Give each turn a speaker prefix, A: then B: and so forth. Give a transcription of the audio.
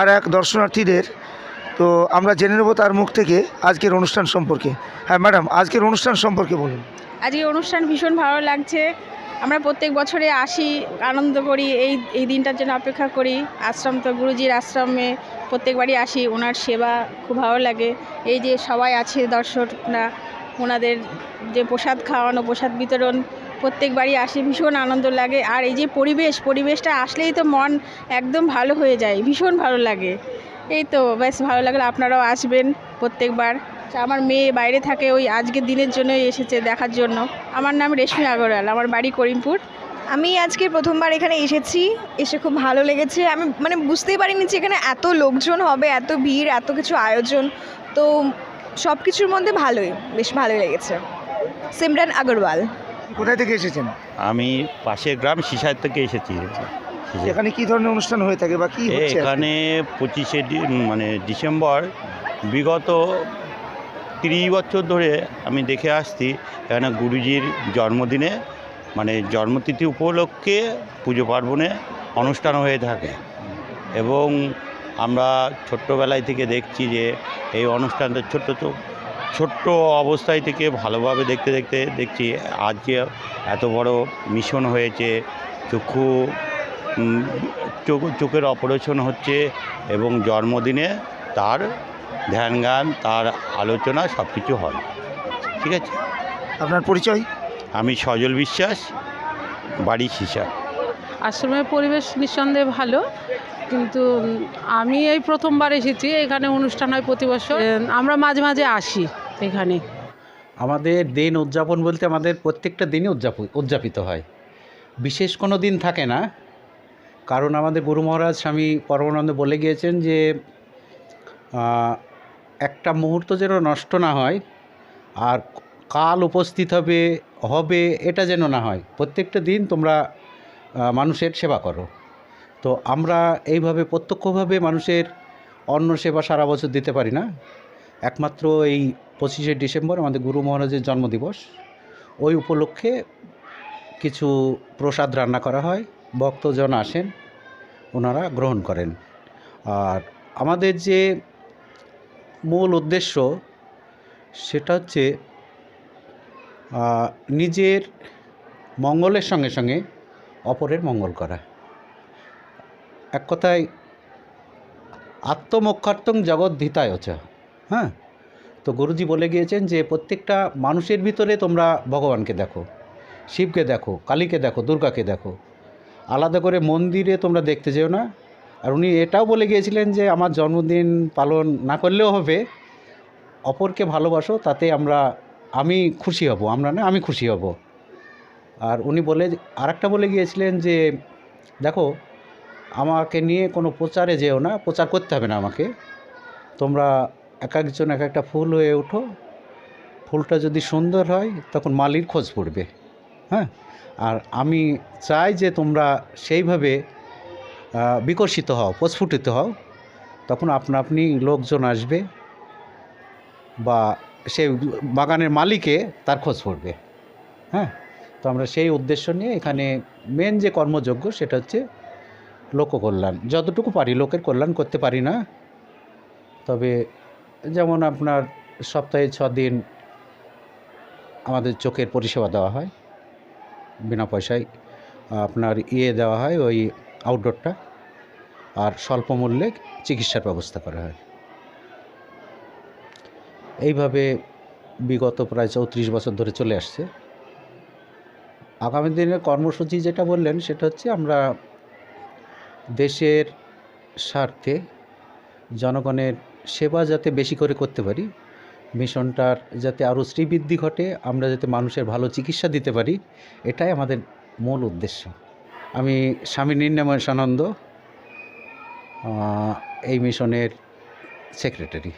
A: আর এক দর্শনার্থীদের তো আমরা জেনে নেব তার মুখ থেকে আজকের অনুষ্ঠান সম্পর্কে। হ্যাঁ ম্যাডাম আজকের অনুষ্ঠান সম্পর্কে বলুন।
B: আজকে অনুষ্ঠান ভীষণ ভালো লাগছে। আমরা প্রত্যেক বছরে আসি, আনন্দ করি, এই এই দিনটার জন্য অপেক্ষা করি। আশ্রম তো গুরুজির আশ্রমে প্রত্যেকবারই আসি, ওনার সেবা খুব ভালো লাগে। এই যে সবাই আছে দর্শকরা, ওনাদের যে প্রসাদ খাওয়ানো, প্রসাদ বিতরণ, প্রত্যেকবারই আসি, ভীষণ আনন্দ লাগে। আর এই যে পরিবেশ, পরিবেশটা আসলেই তো মন একদম ভালো হয়ে যায়, ভীষণ ভালো লাগে। এই তো, বেশ ভালো লাগল, আপনারাও আসবেন প্রত্যেকবার। আমার মেয়ে বাইরে থাকে ওই আজকের দিনের জন্যই এসেছে দেখার জন্য। আমার নাম রেশমি আগরওয়াল আমার বাড়ি করিমপুর।
C: আমি আজকে প্রথমবার এখানে এসেছি এসে খুব ভালো লেগেছে। আমি মানে বুঝতেই পারিনি যে এখানে এত লোকজন হবে এত ভিড় এত কিছু আয়োজন। তো সব কিছুর মধ্যে ভালোই বেশ ভালোই লেগেছে। সিমরান আগরওয়াল।
A: কোথায় থেকে এসেছেন?
D: আমি পাশের গ্রাম সিসার থেকে এসেছি।
A: এখানে কি ধরনের অনুষ্ঠান হয়ে থাকে বা কি
D: এখানে পঁচিশে ডি- মানে ডিসেম্বর বিগত তিরিশ বছর ধরে আমি দেখে আসছি এখানে গুরুজির জন্মদিনে মানে জন্মতিথি উপলক্ষে পুজো পার্বণে অনুষ্ঠান হয়ে থাকে। এবং আমরা ছোট্টবেলায় থেকে দেখছি যে এই অনুষ্ঠানটা ছোট্ট তো ছোট্ট অবস্থায় থেকে ভালোভাবে দেখতে দেখতে দেখছি আজকে এত বড় মিশন হয়েছে, চক্ষু চোখ, চোখের অপারেশন হচ্ছে এবং জন্মদিনে তার ধ্যান গান তার আলোচনা সব কিছু হয়। ঠিক আছে?
A: আপনার পরিচয়?
D: আমি সজল বিশ্বাস বাড়ি সিসা
E: আশ্রমের পরিবেশ নিঃসন্দেহে ভালো কিন্তু আমি এই প্রথমবার এসেছি এখানে অনুষ্ঠান হয় প্রতি বছর। আমরা মাঝে মাঝে আসি এখানে।
F: আমাদের দিন উদযাপন বলতে আমাদের প্রত্যেকটা দিনই উদযাপন উদযাপিত হয়। বিশেষ কোনো দিন থাকে না কারণ আমাদের গুরু মহারাজ স্বামী পরমানন্দ বলে গিয়েছেন যে একটা মুহূর্ত যেন নষ্ট না হয় আর কাল উপস্থিত হবে হবে এটা যেন না হয়। প্রত্যেকটা দিন তোমরা মানুষের সেবা করো। তো আমরা এইভাবে প্রত্যক্ষভাবে মানুষের অন্ন সেবা সারা বছর দিতে পারি না। একমাত্র এই পঁচিশে ডিসেম্বর আমাদের গুরু মহারাজের জন্মদিবস। ওই উপলক্ষে কিছু প্রসাদ রান্না করা হয়, ভক্তজন আসেন, ওনারা গ্রহণ করেন। আর আমাদের যে মূল উদ্দেশ্য সেটা হচ্ছে নিজের মঙ্গলের সঙ্গে সঙ্গে অপরের মঙ্গল করা। এক কথায়, আত্মমক্ষার্থং জগৎ ধিতায় হ্যাঁ? তো গুরুজি বলে গিয়েছেন যে, প্রত্যেকটা মানুষের ভিতরে তোমরা ভগবানকে দেখো, শিবকে দেখো, কালীকে দেখো, দুর্গাকে দেখো। আলাদা করে মন্দিরে তোমরা দেখতে যেও না। আর উনি এটাও বলে গিয়েছিলেন যে আমার জন্মদিন পালন না করলেও হবে, অপরকে ভালোবাসো, তাতে আমরা, আমি খুশি হব, আমরা না, আমি খুশি হব। আর উনি বলে, আরেকটা বলে গিয়েছিলেন যে, দেখো, আমাকে নিয়ে কোনো প্রচারে যেও না, প্রচার করতে হবে না আমাকে। তোমরা এক একজন এক একটা ফুল হয়ে ওঠো। ফুলটা যদি সুন্দর হয়, তখন মালির খোঁজ পড়বে। হ্যাঁ? আর আমি চাই যে তোমরা সেইভাবে বিকশিত হও, প্রস্ফুটিত হও। তখন আপনা আপনি লোকজন আসবে বা সে বাগানের মালিকে তার খোঁজ পড়বে। হ্যাঁ? তো আমরা সেই উদ্দেশ্য নিয়ে এখানে মেন যে কর্মযোগ্য সেটা হচ্ছে লোককল্যাণ। যতটুকু পারি লোকের কল্যাণ করতে পারি না, তবে যেমন আপনার সপ্তাহে ছ দিন আমাদের চোখের পরিষেবা দেওয়া হয়, বিনা পয়সায় আপনার ইয়ে দেওয়া হয়, ওই আউটডোরটা আর স্বল্প মূল্যে চিকিৎসার ব্যবস্থা করা হয়। এইভাবে বিগত প্রায় চৌত্রিশ বছর ধরে চলে আসছে। আগামী দিনের কর্মসূচি যেটা বললেন, সেটা হচ্ছে আমরা দেশের স্বার্থে জনগণের সেবা যাতে বেশি করে করতে পারি, মিশনটার যাতে আরও শ্রীবৃদ্ধি ঘটে, আমরা যাতে মানুষের ভালো চিকিৎসা দিতে পারি, এটাই আমাদের মূল উদ্দেশ্য। আমি স্বামী নির্ণময় সানন্দ এই মিশনের সেক্রেটারি